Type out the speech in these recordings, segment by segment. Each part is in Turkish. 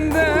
içinde.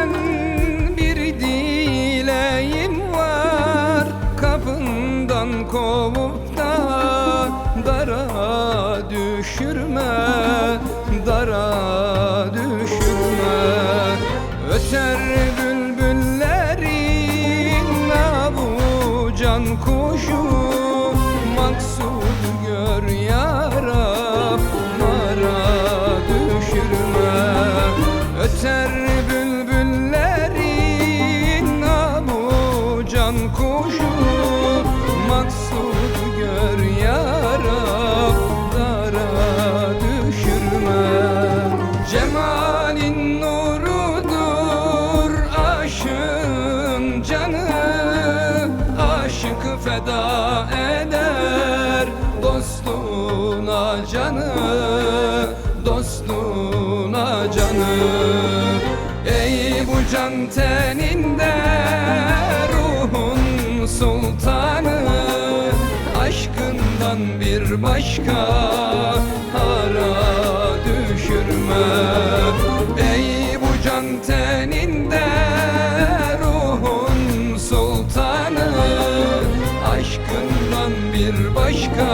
Ey bu can teninde ruhun sultanı Aşkından bir başka hara düşürme. Ey bu can teninde ruhun sultanı Aşkından bir başka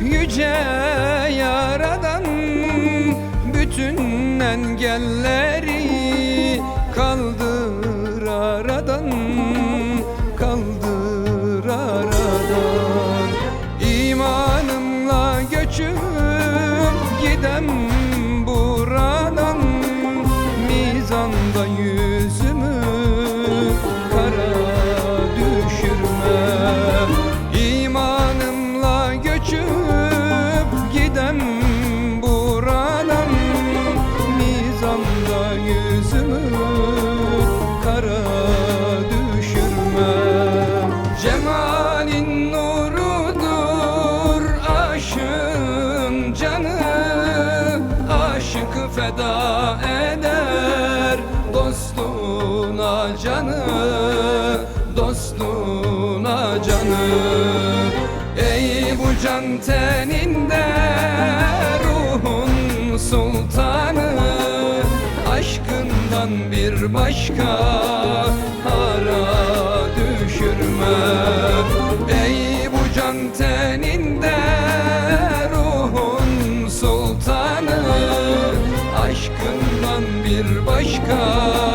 yüce yaradan Bütün engelleri kaldır yüzümü kara düşürme Cemalin nurudur aşığın canı Aşık feda eder dostuna canı Dostuna canı. Ey bu can teninde bir başka hara düşürme. Ey bu can teninde ruhun sultanı Aşkından bir başka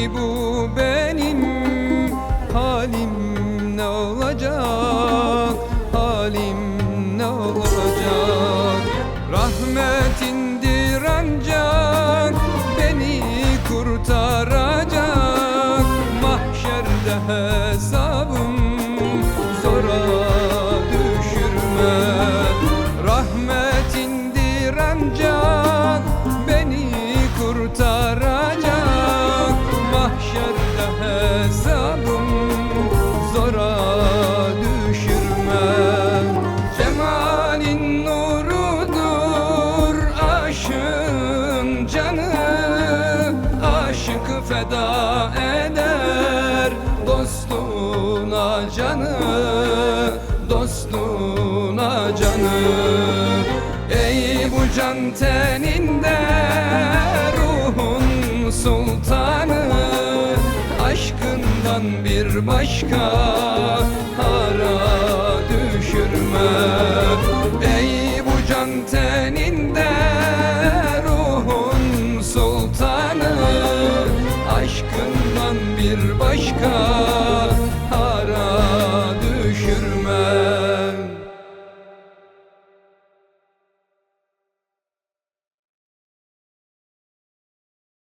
ki bu benim halim ne olacak? Halim ne olacak can teninde ruhun sultanı Aşkından bir başka